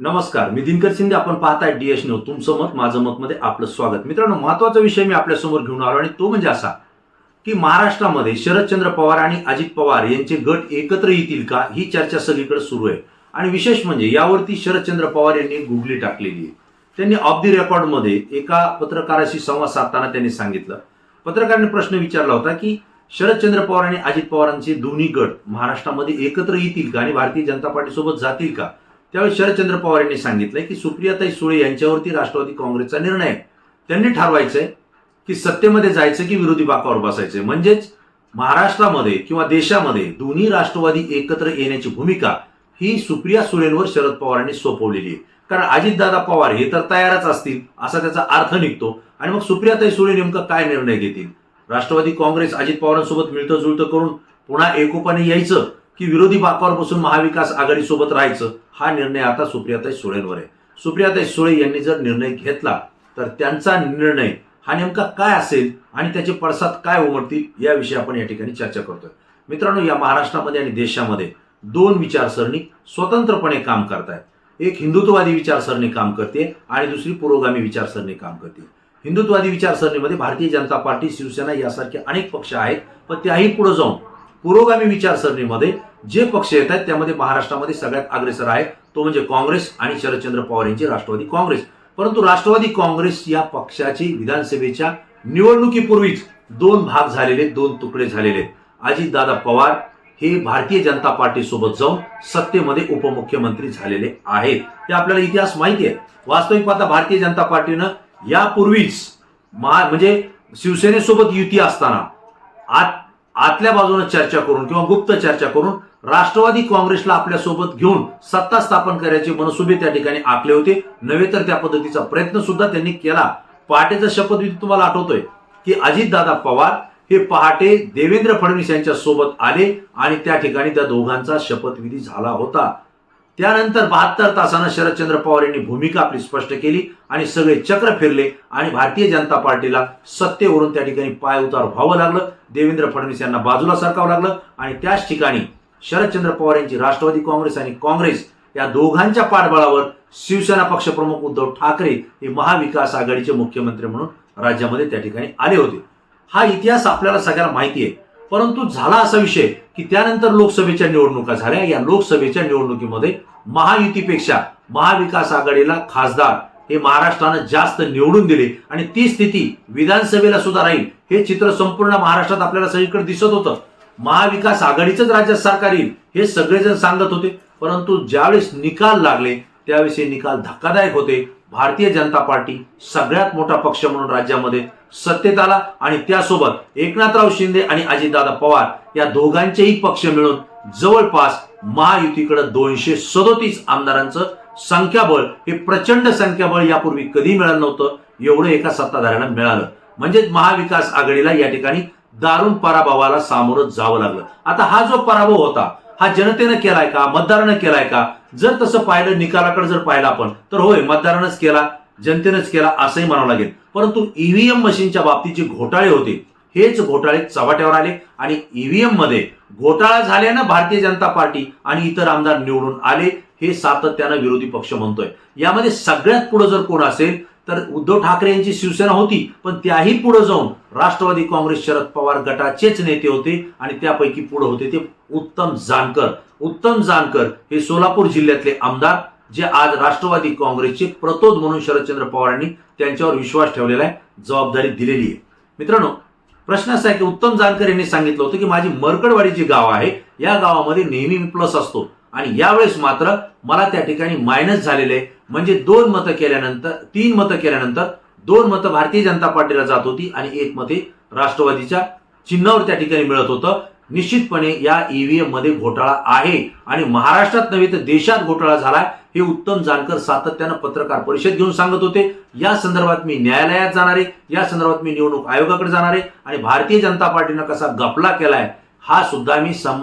नमस्कार मी दिनकर शिंदे. आपण पाहताय डीएस न्यूज तुमचं मत माझं मत मध्ये आपलं स्वागत. मित्रांनो महत्त्वाचा विषय मी आपल्यासमोर घेऊन आलो आणि तो म्हणजे असा की महाराष्ट्रामध्ये शरदचंद्र पवार आणि अजित पवार यांचे गट एकत्र येतील का ही चर्चा सगळीकडे सुरू आहे. आणि विशेष म्हणजे यावरती शरदचंद्र पवार यांनी गुगली टाकलेली आहे. त्यांनी ऑफ दी रेकॉर्डमध्ये एका पत्रकाराशी संवाद साधताना त्यांनी सांगितलं. पत्रकाराने प्रश्न विचारला होता की शरदचंद्र पवार आणि अजित पवारांचे दोन्ही गट महाराष्ट्रामध्ये एकत्र येतील का आणि भारतीय जनता पार्टीसोबत जातील का? त्यावेळी शरदचंद्र पवार यांनी सांगितलंय की सुप्रियाताई सुळे यांच्यावरती राष्ट्रवादी काँग्रेसचा निर्णय त्यांनी ठरवायचंय की सत्तेमध्ये जायचं की विरोधी बाकावर बसायचंय. म्हणजेच महाराष्ट्रामध्ये किंवा देशामध्ये दोन्ही राष्ट्रवादी एकत्र येण्याची भूमिका ही सुप्रिया सुळेंवर शरद पवारांनी सोपवलेली आहे. कारण अजितदादा पवार हे तर तयारच असतील असा त्याचा अर्थ निघतो. आणि मग सुप्रियाताई सुळे नेमका काय निर्णय घेतील? राष्ट्रवादी काँग्रेस अजित पवारांसोबत मिळतं जुळतं करून पुन्हा एकोपाने यायचं? की विरोधी बाकावर बसून महाविकास आघाडीसोबत राहायचं हा निर्णय आता सुप्रियाताई सुळेंवर आहे. सुप्रियाताई सुळे यांनी जर निर्णय घेतला तर त्यांचा निर्णय हा नेमका काय असेल आणि त्याचे पडसाद काय उमटतील याविषयी आपण या ठिकाणी चर्चा करतोय. मित्रांनो या महाराष्ट्रामध्ये आणि देशामध्ये दोन विचारसरणी स्वतंत्रपणे काम करतायत. एक हिंदुत्ववादी विचारसरणी काम करते आणि दुसरी पुरोगामी विचारसरणी काम करते हिंदुत्ववादी विचारसरणीमध्ये भारतीय जनता पार्टी शिवसेना यासारखे अनेक पक्ष आहेत पण त्याही पुढे जाऊन पुरोगामी विचारसरणीमध्ये जे पक्ष येत आहेत त्यामध्ये महाराष्ट्रामध्ये सगळ्यात अग्रेसर आहे. तो म्हणजे काँग्रेस आणि शरदचंद्र पवार यांची राष्ट्रवादी काँग्रेस. परंतु राष्ट्रवादी काँग्रेस या पक्षाची विधानसभेच्या निवडणुकीपूर्वीच दोन भाग झालेले दोन तुकडे झालेले. अजितदादा पवार हे भारतीय जनता पार्टी सोबत जाऊन सत्तेमध्ये उपमुख्यमंत्री झालेले आहेत. हे आपल्याला इतिहास माहिती आहे. वास्तविक पाहता भारतीय जनता पार्टीनं यापूर्वीच महा म्हणजे शिवसेनेसोबत युती असताना आत आतल्या बाजूने चर्चा करून किंवा गुप्त चर्चा करून राष्ट्रवादी काँग्रेसला आपल्यासोबत घेऊन सत्ता स्थापन करायचे मनसुबे त्या ठिकाणी आखले होते. नव्हे तर त्या पद्धतीचा प्रयत्न सुद्धा त्यांनी केला. पहाटेचा शपथविधी तुम्हाला आठवतोय की अजितदादा पवार हे पहाटे देवेंद्र फडणवीस यांच्या सोबत आले आणि त्या ठिकाणी त्या दोघांचा शपथविधी झाला होता. त्यानंतर बहात्तर तासानं शरदचंद्र पवार यांनी भूमिका आपली स्पष्ट केली आणि सगळे चक्र फिरले आणि भारतीय जनता पार्टीला सत्तेवरून त्या ठिकाणी पाय उतार व्हावं लागलं. देवेंद्र फडणवीस यांना बाजूला सरकावं लागलं आणि त्याच ठिकाणी शरदचंद्र पवार यांची राष्ट्रवादी काँग्रेस आणि काँग्रेस या दोघांच्या पाठबळावर शिवसेना पक्षप्रमुख उद्धव ठाकरे हे महाविकास आघाडीचे मुख्यमंत्री म्हणून राज्यामध्ये त्या ठिकाणी आले होते. हा इतिहास आपल्याला सगळ्यांना माहिती आहे. परंतु झाला असा विषय की त्यानंतर लोकसभेच्या निवडणुका झाल्या. या लोकसभेच्या निवडणुकीमध्ये महायुतीपेक्षा महाविकास आघाडीला खासदार हे महाराष्ट्रानं जास्त निवडून दिले आणि ती स्थिती विधानसभेला सुद्धा राहील हे चित्र संपूर्ण महाराष्ट्रात आपल्याला सगळीकडे दिसत होतं. महाविकास आघाडीचंच राज्यात सरकार येईल हे सगळेजण सांगत होते. परंतु ज्यावेळेस निकाल लागले त्यावेळेस हे निकाल धक्कादायक होते. भारतीय जनता पार्टी सगळ्यात मोठा पक्ष म्हणून राज्यामध्ये सत्तेत आला आणि त्यासोबत एकनाथराव शिंदे आणि अजितदादा पवार या दोघांचेही पक्ष मिळून जवळपास महायुतीकडे दोनशे सदोतीस आमदारांचं संख्याबळ हे प्रचंड संख्याबळ यापूर्वी कधी मिळालं नव्हतं एवढं एका सत्ताधाऱ्यांना मिळालं. म्हणजेच महाविकास आघाडीला या ठिकाणी दारुण पराभवाला सामोरं जावं लागलं. आता हा जो पराभव होता हा जनतेनं केलाय का? मतदारानं केलाय का? जर तसं पाहिलं निकालाकडे जर पाहिलं आपण तर होय मतदारानंच केला जनतेनंच केला असंही म्हणावं लागेल. परंतु ईव्हीएम मशीनच्या बाबतीत जे घोटाळे होते हेच घोटाळे चव्हाट्यावर आले आणि ईव्हीएममध्ये घोटाळा झाल्यानं भारतीय जनता पार्टी आणि इतर आमदार निवडून आले हे सातत्यानं विरोधी पक्ष म्हणतोय. यामध्ये सगळ्यात पुढे जर कोण असेल तर उद्धव ठाकरे यांची शिवसेना होती पण त्याही पुढे जाऊन राष्ट्रवादी काँग्रेस शरद पवार गटाचेच नेते होते आणि त्यापैकी पुढे होते ते उत्तम जानकर. उत्तम जानकर हे सोलापूर जिल्ह्यातले आमदार जे आज राष्ट्रवादी काँग्रेसचे प्रतोद म्हणून शरदचंद्र पवारांनी त्यांच्यावर विश्वास ठेवलेला आहे जबाबदारी दिलेली आहे. मित्रांनो प्रश्न असा आहे की उत्तम जानकर यांनी सांगितलं होतं की माझी मरकडवाडी जे गाव आहे या गावामध्ये नेहमी प्लस असतो. आणि यावेळेस मात्र मला त्या ठिकाणी मायनस झालेले आहे. म्हणजे दोन मतं केल्यानंतर तीन मतं केल्यानंतर दोन मतं भारतीय जनता पार्टीला जात होती आणि एक मते राष्ट्रवादीच्या चिन्हावर त्या ठिकाणी मिळत होतं. निश्चितपणे या ईव्हीएममध्ये घोटाळा आहे आणि महाराष्ट्रात नव्हे तर देशात घोटाळा झालाय हे उत्तम जानकर सातत्यानं पत्रकार परिषद घेऊन सांगत होते. या संदर्भात मी न्यायालयात जाणार आहे या संदर्भात मी निवडणूक आयोगाकडे जाणार आहे आणि भारतीय जनता पार्टीनं कसा गपला केलाय हा सुद्धा मी सम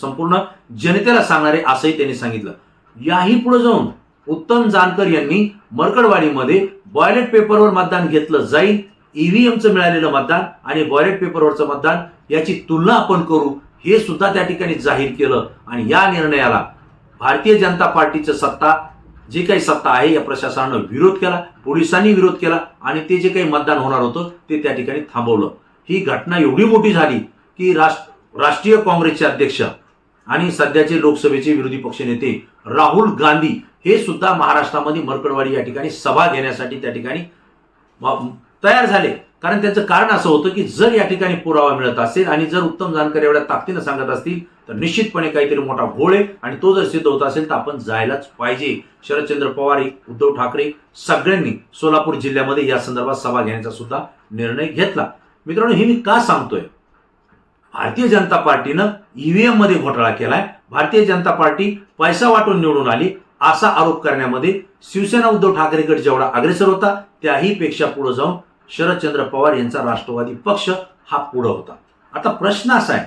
संपूर्ण जनतेला सांगणार आहे असंही त्यांनी सांगितलं. याही पुढे जाऊन उत्तम जानकर यांनी मरकडवाडीमध्ये बॉयलेट पेपरवर मतदान घेतलं जाईल. ईव्हीएमचं मिळालेलं मतदान आणि बॉयलेट पेपरवरचं मतदान याची तुलना आपण करू हे सुद्धा त्या ठिकाणी जाहीर केलं. आणि या निर्णयाला भारतीय जनता पार्टीचं सत्ता जे काही सत्ता आहे या प्रशासनानं विरोध केला पोलिसांनी विरोध केला आणि ते जे काही मतदान होणार होतं ते त्या ठिकाणी थांबवलं. ही घटना एवढी मोठी झाली की राष्ट्र राष्ट्रीय काँग्रेसचे अध्यक्ष आणि सध्याचे लोकसभेचे विरोधी पक्षनेते राहुल गांधी हे सुद्धा महाराष्ट्रामध्ये मरकडवाडी या ठिकाणी सभा घेण्यासाठी त्या ठिकाणी तयार झाले. कारण त्याचं कारण असं होतं की जर या ठिकाणी पुरावा मिळत असेल आणि जर उत्तम जानकर एवढ्या ताकदीनं सांगत असतील तर निश्चितपणे काहीतरी मोठा घोळ आहे आणि तो जर सिद्ध होत असेल तर आपण जायलाच पाहिजे. शरदचंद्र पवार उद्धव ठाकरे सगळ्यांनी सोलापूर जिल्ह्यामध्ये या संदर्भात सभा घेण्याचा सुद्धा निर्णय घेतला. मित्रांनो हे मी का सांगतोय? भारतीय जनता पार्टीनं ईव्हीएममध्ये घोटाळा केलाय. भारतीय जनता पार्टी पैसा वाटून निवडून आली. असा आरोप करण्यामध्ये शिवसेना उद्धव ठाकरे गट जेवढा अग्रेसर होता त्याही पेक्षा पुढे जाऊन शरदचंद्र पवार यांचा राष्ट्रवादी पक्ष हा पुढे होता. आता प्रश्न असा आहे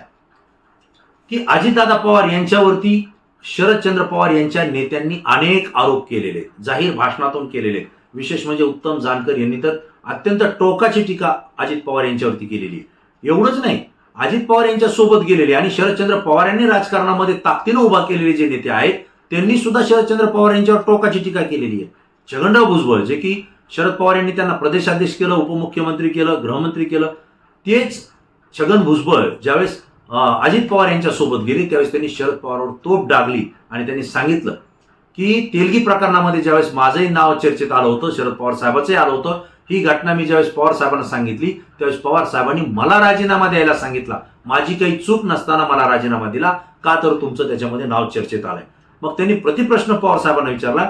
की अजितदादा पवार यांच्यावरती शरदचंद्र पवार यांच्या नेत्यांनी अनेक आरोप केलेले जाहीर भाषणातून केलेले विशेष म्हणजे उत्तम जानकर यांनी तर अत्यंत टोकाची टीका अजित पवार यांच्यावरती केलेली आहे. एवढंच नाही अजित पवार यांच्या सोबत गेलेले आणि शरदचंद्र पवार यांनी राजकारणामध्ये ताकदीनं उभा केलेले जे नेते आहेत त्यांनी सुद्धा शरदचंद्र पवार यांच्यावर टोकाची टीका केलेली आहे. छगनराव भुजबळ जे की शरद पवार यांनी त्यांना प्रदेशाध्यक्ष केलं उपमुख्यमंत्री केलं गृहमंत्री केलं तेच छगन भुजबळ ज्यावेळेस अजित पवार यांच्या सोबत गेले त्यावेळेस त्यांनी शरद पवारवर तोप डागली आणि त्यांनी सांगितलं की तेलगी प्रकरणामध्ये ज्यावेळेस माझंही नाव चर्चेत आलं होतं शरद पवार साहेबाचंही आलं होतं ही घटना मी ज्यावेळेस पवार साहेबांना सांगितली त्यावेळेस पवार साहेबांनी मला राजीनामा द्यायला सांगितला. माझी काही चूक नसताना मला राजीनामा दिला. का तर तुमचं त्याच्यामध्ये नाव चर्चेत आलंय. मग त्यांनी प्रतिप्रश्न पवार साहेबांना विचारला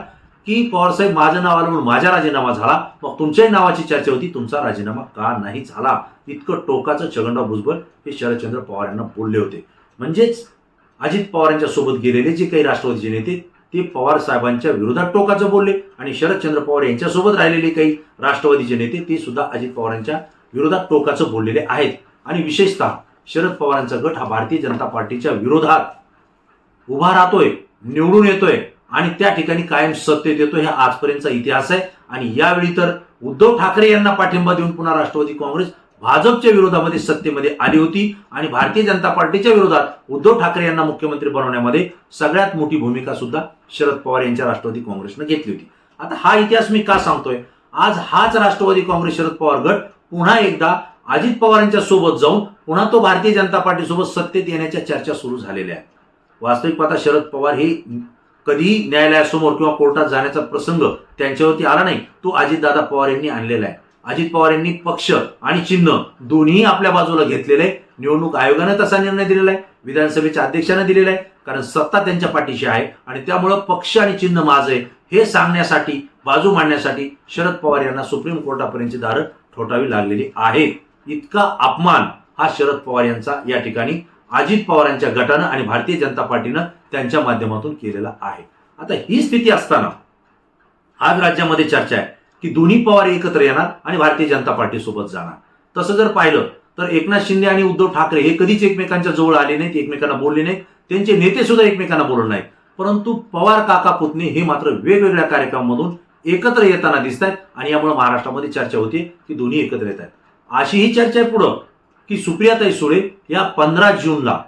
की पवार साहेब माझं नाव आलं म्हणून माझा राजीनामा झाला मग तुमच्याही नावाची चर्चा होती तुमचा राजीनामा का नाही झाला? इतकं टोकाचं छगनराव भुजबळ हे शरदचंद्र पवार यांना बोलले होते. म्हणजेच अजित पवार यांच्या सोबत गेलेले जे काही राष्ट्रवादीचे नेते ते पवार साहेबांच्या विरोधात टोकाचं बोलले आणि शरदचंद्र पवार यांच्यासोबत राहिलेले काही राष्ट्रवादीचे नेते ते सुद्धा अजित पवारांच्या विरोधात टोकाचं बोललेले आहेत. आणि विशेषतः शरद पवारांचा गट हा भारतीय जनता पार्टीच्या विरोधात उभा राहतोय. निवडून येतोय आणि त्या ठिकाणी कायम सत्तेत येतोय हा आजपर्यंतचा इतिहास आहे. आणि यावेळी तर उद्धव ठाकरे यांना पाठिंबा देऊन पुन्हा राष्ट्रवादी काँग्रेस भाजपच्या विरोधामध्ये सत्तेमध्ये आली होती. आणि भारतीय जनता पार्टीच्या विरोधात उद्धव ठाकरे यांना मुख्यमंत्री बनवण्यामध्ये सगळ्यात मोठी भूमिका सुद्धा शरद पवार यांच्या राष्ट्रवादी काँग्रेसनं घेतली होती. आता हा इतिहास मी का सांगतोय? आज हाच राष्ट्रवादी काँग्रेस शरद पवार गट पुन्हा एकदा अजित पवारांच्या सोबत जाऊन पुन्हा तो भारतीय जनता पार्टीसोबत सत्तेत येण्याच्या चर्चा सुरू झालेल्या आहेत. वास्तविक पाहता शरद पवार हे कधीही न्यायालयासमोर किंवा कोर्टात जाण्याचा प्रसंग त्यांच्यावरती आला नाही तो अजितदादा पवार यांनी आणलेला आहे. अजित पवार यांनी पक्ष आणि चिन्ह दोन्ही आपल्या बाजूला घेतलेले आहे निवडणूक आयोगानं तसा निर्णय दिलेला आहे विधानसभेच्या अध्यक्षानं दिलेला आहे कारण सत्ता त्यांच्या पाठीशी आहे आणि त्यामुळं पक्ष आणि चिन्ह माझं आहे हे सांगण्यासाठी बाजू मांडण्यासाठी शरद पवार यांना सुप्रीम कोर्टापर्यंतची दारं ठोठावी लागलेली आहेत. इतका अपमान हा शरद पवार यांचा या ठिकाणी अजित पवारांच्या गटानं आणि भारतीय जनता पार्टीनं त्यांच्या माध्यमातून केलेला आहे. आता ही स्थिती असताना आज राज्यामध्ये चर्चा आहे की दोन्ही पवार एकत्र येणार आणि भारतीय जनता पार्टी सोबत जाणार. तसं जर पाहिलं तर एकनाथ शिंदे आणि उद्धव ठाकरे हे कधीच एकमेकांच्या जवळ आले नाहीत एकमेकांना बोलले नाहीत. त्यांचे नेते सुद्धा एकमेकांना बोलले नाहीत. परंतु पवार काका पुतणे हे मात्र वेगवेगळ्या कार्यक्रमामधून एकत्र येताना दिसत आहेत आणि यामुळे महाराष्ट्रामध्ये चर्चा होते की दोन्ही एकत्र येत आहेत अशी ही चर्चा आहे पुढं. की सुप्रियाताई सुळे या पंधरा जूनला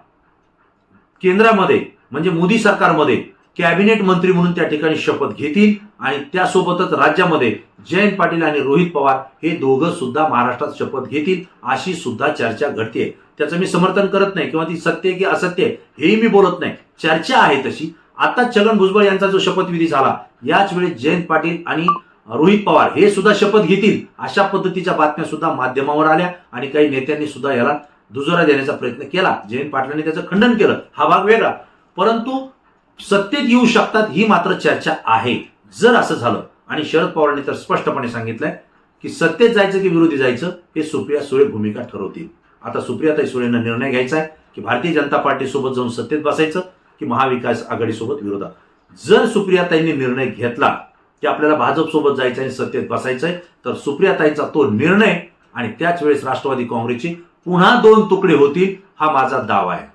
केंद्रामध्ये म्हणजे मोदी सरकारमध्ये कॅबिनेट मंत्री म्हणून त्या ठिकाणी शपथ घेतील आणि त्यासोबतच राज्यामध्ये जयंत पाटील आणि रोहित पवार हे दोघं सुद्धा महाराष्ट्रात शपथ घेतील अशी सुद्धा चर्चा घडते त्याचं मी समर्थन करत नाही किंवा ती सत्य आहे की असत्य आहे हेही मी बोलत नाही. चर्चा आहे तशी. आता छगन भुजबळ यांचा जो शपथविधी झाला याच वेळी जयंत पाटील आणि रोहित पवार हे सुद्धा शपथ घेतील अशा पद्धतीच्या बातम्या सुद्धा माध्यमावर आल्या आणि काही नेत्यांनी सुद्धा याला दुजोरा देण्याचा प्रयत्न केला. जयंत पाटलांनी त्याचं खंडन केलं. हा भाग वेगळा. परंतु सत्तेत येऊ शकतात ही मात्र चर्चा आहे. जर असं झालं आणि शरद पवारांनी तर स्पष्टपणे सांगितलंय की सत्तेत जायचं की विरोधी जायचं हे सुप्रिया सुळे भूमिका ठरवतील. आता सुप्रियाताई सुळेंना निर्णय घ्यायचा आहे की भारतीय जनता पार्टीसोबत जाऊन सत्तेत बसायचं की महाविकास आघाडीसोबत विरोधात. जर सुप्रियाताईंनी निर्णय घेतला की आपल्याला भाजप सोबत जायचं आणि सत्तेत बसायचंय तर सुप्रियाताईंचा तो निर्णय आणि त्याच वेळेस राष्ट्रवादी काँग्रेसची पुन्हा दोन तुकडे होतील हा माझा दावा आहे.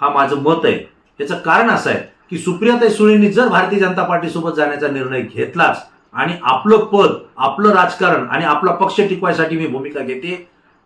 हा माझं मत आहे. याचं कारण असं आहे की सुप्रियाताई सुळेंनी जर भारतीय जनता पार्टीसोबत जाण्याचा निर्णय घेतलाच आणि आपलं पद आपलं राजकारण आणि आपला पक्ष टिकवायसाठी मी भूमिका घेते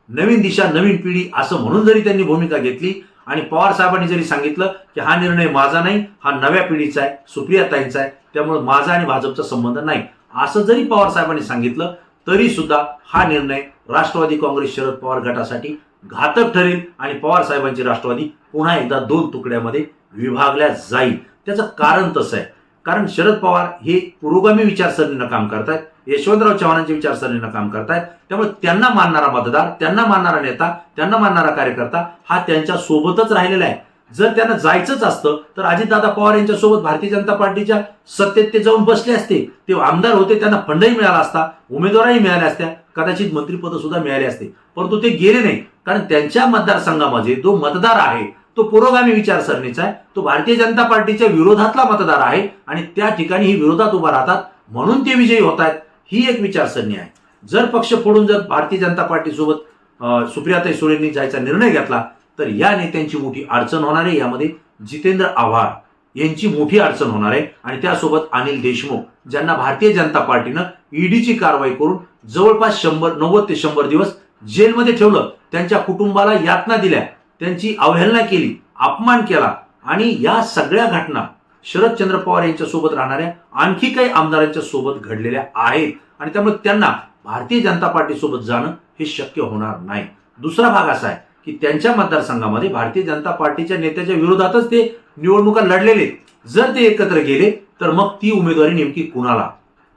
नवीन दिशा नवीन पिढी असं म्हणून जरी त्यांनी भूमिका घेतली आणि पवार साहेबांनी जरी सांगितलं की हा निर्णय माझा नाही हा नव्या पिढीचा आहे सुप्रियाताईंचा आहे त्यामुळे माझा आणि भाजपचा संबंध नाही. असं जरी पवार साहेबांनी सांगितलं तरी सुद्धा हा निर्णय राष्ट्रवादी काँग्रेस शरद पवार गटासाठी घातक ठरेल आणि पवार साहेबांची राष्ट्रवादी पुन्हा एकदा दोन तुकड्यामध्ये विभागल्या जाईल. त्याचं कारण तसं आहे. कारण शरद पवार हे पुरोगामी विचारसरणीनं काम करतायत यशवंतराव चव्हाणांच्या विचारसरणीनं काम करतायत. त्यामुळे त्यांना मानणारा मतदार त्यांना मानणारा नेता त्यांना मानणारा कार्यकर्ता हा त्यांच्या सोबतच राहिलेला आहे. जर त्यांना जायचंच असतं तर अजितदादा पवार यांच्यासोबत भारतीय जनता पार्टीच्या सत्तेत ते जाऊन बसले असते. ते आमदार होते त्यांना फंडही मिळाला असता उमेदवारही मिळाल्या असत्या कदाचित मंत्रिपद सुद्धा मिळाले असते. परंतु ते गेले नाही कारण त्यांच्या मतदारसंघामध्ये जो मतदार आहे तो पुरोगामी विचारसरणीचा आहे तो भारतीय जनता पार्टीच्या विरोधातला मतदार आहे आणि त्या ठिकाणी ही विरोधात उभा राहतात म्हणून ते विजयी होत आहेत ही एक विचारसरणी आहे. जर पक्ष फोडून जर भारतीय जनता पार्टीसोबत सुप्रियाताई सुळेंनी जायचा निर्णय घेतला तर या नेत्यांची मोठी अडचण होणार आहे. यामध्ये जितेंद्र आव्हाड यांची मोठी अडचण होणार आहे. आणि त्यासोबत अनिल देशमुख ज्यांना भारतीय जनता पार्टीनं ईडीची कारवाई करून जवळपास शंभर नव्वद ते शंभर दिवस जेलमध्ये ठेवलं. त्यांच्या कुटुंबाला यातना दिल्या. त्यांची अवहेलना केली अपमान केला. आणि या सगळ्या घटना शरदचंद्र पवार यांच्या सोबत राहणाऱ्या आणखी काही आमदारांच्या सोबत घडलेल्या आहेत. आणि त्यामुळे त्यांना भारतीय जनता पार्टी सोबत जाणं हे शक्य होणार नाही. दुसरा भाग असा आहे. की त्यांच्या मतदारसंघामध्ये भारतीय जनता पार्टीच्या नेत्याच्या विरोधातच ते निवडणुका लढलेले. जर ते एकत्र गेले तर मग ती उमेदवारी नेमकी कुणाला?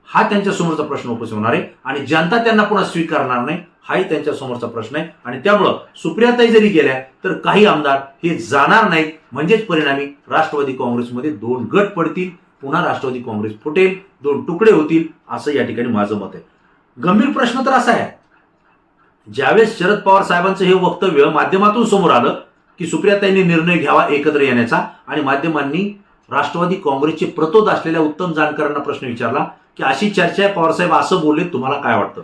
हा त्यांच्या समोरचा प्रश्न उपस्थित होणार आहे. आणि जनता त्यांना पुन्हा स्वीकारणार नाही हाही त्यांच्या समोरचा प्रश्न आहे. आणि त्यामुळं सुप्रियाताई जरी गेल्या तर काही आमदार हे जाणार नाहीत. म्हणजेच परिणामी राष्ट्रवादी काँग्रेसमध्ये दोन गट पडतील पुन्हा राष्ट्रवादी काँग्रेस फुटेल दोन तुकडे होतील असं या ठिकाणी माझं मत आहे. गंभीर प्रश्न तर असा आहे. ज्यावेळेस शरद पवार साहेबांचं हे वक्तव्य माध्यमातून समोर आलं की सुप्रियाताईंनी निर्णय घ्यावा एकत्र येण्याचा आणि माध्यमांनी राष्ट्रवादी काँग्रेसचे प्रतोद असलेल्या उत्तम जानकरांना प्रश्न विचारला की अशी चर्चा आहे पवारसाहेब असं बोलले तुम्हाला काय वाटतं?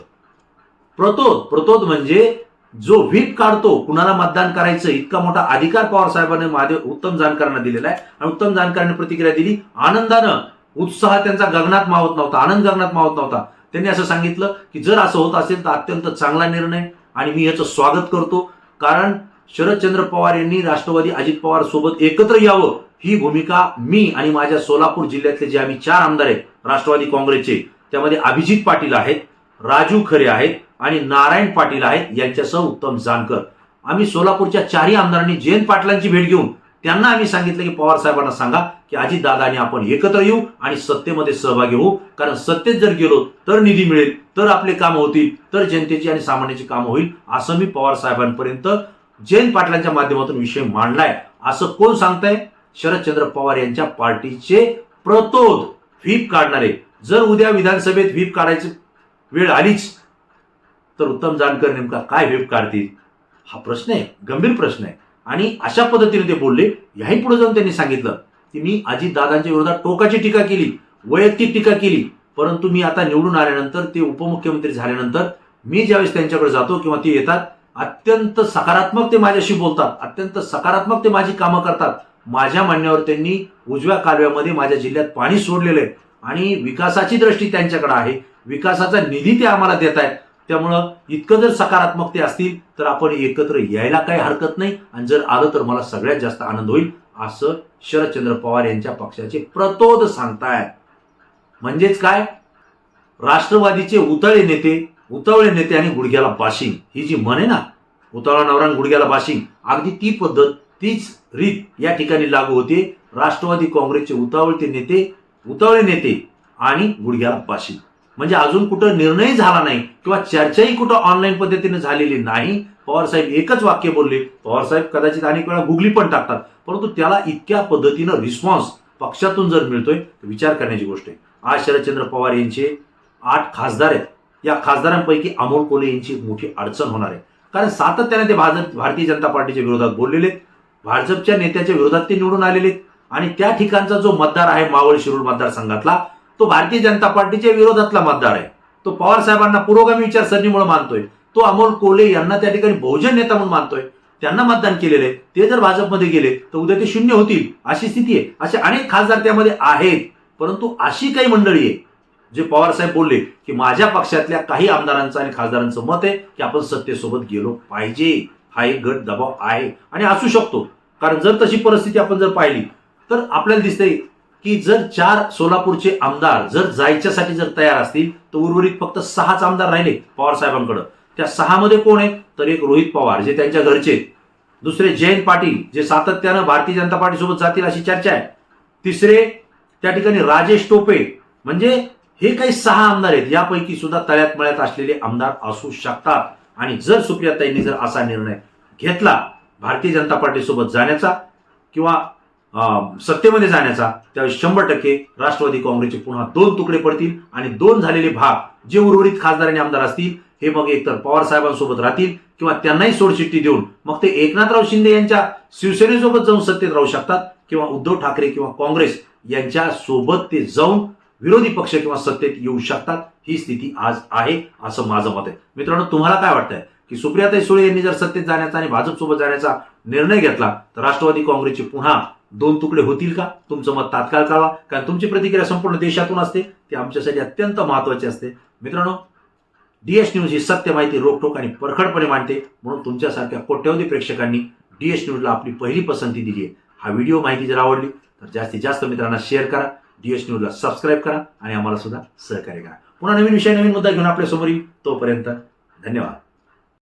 प्रतोद प्रतोद म्हणजे जो व्हीप काढतो कुणाला मतदान करायचं इतका मोठा अधिकार पवार साहेबांनी उत्तम जानकरांना दिलेला आहे. आणि उत्तम जानकरांनी प्रतिक्रिया दिली आनंदानं उत्साह त्यांचा गगनात मावत नव्हता आनंद गगनात मावत नव्हता. त्यांनी असं सांगितलं की जर असं होत असेल तर अत्यंत चांगला निर्णय आणि मी याचं स्वागत करतो. कारण शरदचंद्र पवार यांनी राष्ट्रवादी अजित पवार सोबत एकत्र यावं ही भूमिका मी आणि माझ्या सोलापूर जिल्ह्यातले जे आम्ही चार आमदार आहेत राष्ट्रवादी काँग्रेसचे त्यामध्ये अभिजित पाटील आहेत राजू खरे आहेत आणि नारायण पाटील आहेत यांच्यासह उत्तम जानकर. आम्ही सोलापूरच्या चारही आमदारांनी जयंत पाटलांची भेट घेऊन त्यांना आम्ही सांगितलं की पवार साहेबांना सांगा की अजित दादानी आपण एकत्र येऊ आणि सत्तेमध्ये सहभागी होऊ. कारण सत्तेत जर गेलो तर निधी मिळेल तर आपले कामं होतील तर जनतेची आणि सामान्याची कामं होईल असं मी पवार साहेबांपर्यंत जयंत पाटलांच्या माध्यमातून विषय मांडलाय. असं कोण सांगताय? शरदचंद्र पवार यांच्या पार्टीचे प्रतोद व्हीप काढणारे. जर उद्या विधानसभेत व्हीप काढायची वेळ आलीच तर उत्तम जानकर नेमका काय व्हीप काढतील? हा प्रश्न आहे गंभीर प्रश्न आहे. आणि अशा पद्धतीने ते बोलले. याही पुढे जाऊन त्यांनी सांगितलं की मी अजितदादांच्या विरोधात टोकाची टीका केली वैयक्तिक टीका केली परंतु मी आता निवडून आल्यानंतर ते उपमुख्यमंत्री झाल्यानंतर मी ज्यावेळेस त्यांच्याकडे जातो किंवा ते येतात अत्यंत सकारात्मक ते माझ्याशी बोलतात अत्यंत सकारात्मक ते माझी कामं करतात. माझ्या म्हणण्यावर त्यांनी उजव्या कालव्यामध्ये माझ्या जिल्ह्यात पाणी सोडलेलं आहे. आणि विकासाची दृष्टी त्यांच्याकडे आहे. विकासाचा निधी ते आम्हाला देत आहेत. त्यामुळं इतकं जर सकारात्मक ते असतील तर आपण एकत्र यायला काही हरकत नाही. आणि जर आलं तर मला सगळ्यात जास्त आनंद होईल असं शरदचंद्र पवार यांच्या पक्षाचे प्रतोद सांगतायत. म्हणजेच काय? राष्ट्रवादीचे उतळे नेते उतवळे नेते आणि गुडघ्याला बाशिंग. ही जी म्हणे ना उतळा नवरा गुडघ्याला बाशिंग अगदी ती पद्धत तीच रीत या ठिकाणी लागू होते. राष्ट्रवादी काँग्रेसचे उतावळते नेते उतावळे नेते आणि गुडघ्याला बाशिंग. म्हणजे अजून कुठं निर्णय झाला नाही किंवा चर्चाही कुठं ऑनलाईन पद्धतीने झालेली नाही. पवार साहेब एकच वाक्य बोलले. पवार साहेब कदाचित अनेक वेळा गुगली पण टाकतात. परंतु त्याला इतक्या पद्धतीनं रिस्पॉन्स पक्षातून जर मिळतोय तर विचार करण्याची गोष्ट आहे. आज शरदचंद्र पवार यांचे आठ खासदार आहेत. या खासदारांपैकी अमोल कोले यांची मोठी अडचण होणार आहे. कारण सातत्याने ते भाजप भारतीय जनता पार्टीच्या विरोधात बोललेले भाजपच्या नेत्याच्या विरोधात ते निवडून आलेले आणि त्या ठिकाणचा जो मतदार आहे मावळ शिरूर मतदारसंघातला तो भारतीय जनता पार्टीच्या विरोधातला मतदार आहे. तो पवार साहेबांना पुरोगामी विचारसरणीमुळे मानतोय. तो अमोल कोले यांना त्या ठिकाणी बहुजन नेता म्हणून मानतोय. त्यांना मतदान केलेलं आहे. ते जर भाजपमध्ये गेले तर उद्या ते शून्य होतील अशी स्थिती आहे. असे अनेक खासदार त्यामध्ये आहेत. परंतु अशी काही मंडळी आहे जे पवार साहेब बोलले की माझ्या पक्षातल्या काही आमदारांचं आणि खासदारांचं मत आहे की आपण सत्तेसोबत गेलो पाहिजे. हा एक गट दबाव आहे आणि असू शकतो. कारण जर तशी परिस्थिती आपण जर पाहिली तर आपल्याला दिसतंय की जर चार सोलापूरचे आमदार जर जायच्यासाठी जर तयार असतील तर उर्वरित फक्त सहाच आमदार राहिले पवार साहेबांकडे. त्या सहामध्ये कोण आहे तर एक रोहित पवार जे त्यांच्या घरचे दुसरे जयंत पाटील जे सातत्यानं भारतीय जनता पार्टीसोबत जातील अशी चर्चा आहे. तिसरे त्या ठिकाणी राजेश टोपे म्हणजे हे काही सहा आमदार आहेत. यापैकी सुद्धा तळ्यात मळ्यात असलेले आमदार असू शकतात. आणि जर सुप्रियाताईंनी जर असा निर्णय घेतला भारतीय जनता पार्टीसोबत जाण्याचा किंवा सत्तेमध्ये जाण्याचा त्यावेळी शंभर टक्के राष्ट्रवादी काँग्रेसचे पुन्हा दोन तुकडे पडतील आणि दोन झालेले भाग जे उर्वरित खासदार आणि आमदार असतील हे मग एकतर पवार साहेबांसोबत राहतील किंवा त्यांनाही सोडचिठ्ठी देऊन मग ते एकनाथराव शिंदे यांच्या शिवसेनेसोबत जाऊन सत्तेत राहू शकतात किंवा उद्धव ठाकरे किंवा काँग्रेस यांच्या सोबत ते जाऊन विरोधी पक्ष किंवा सत्तेत येऊ शकतात. ही स्थिती आज आहे असं माझं मत आहे. मित्रांनो तुम्हाला काय वाटतंय? की सुप्रियाताई सुळे यांनी जर सत्तेत जाण्याचा आणि भाजपसोबत जाण्याचा निर्णय घेतला तर राष्ट्रवादी काँग्रेसचे पुन्हा दोन तुकडे होतील का? तुमचं मत तात्काळ कळवा कारण तुमची प्रतिक्रिया संपूर्ण देशातून असते ती आमच्यासाठी अत्यंत महत्वाची असते. मित्रांनो डीएस न्यूज ही सत्य माहिती रोखोक आणि परखडपणे मांडते म्हणून तुमच्यासारख्या कोट्यवधी प्रेक्षकांनी डीएस न्यूजला आपली पहिली पसंती दिली आहे हा व्हिडिओ माहिती जर आवडली तर जास्तीत जास्त मित्रांना शेअर करा डीएस न्यूजला सबस्क्राईब करा आणि आम्हाला सुद्धा सहकार्य करा. पुन्हा नवीन विषय नवीन मुद्दा घेऊन आपल्यासमोर येईल तोपर्यंत धन्यवाद.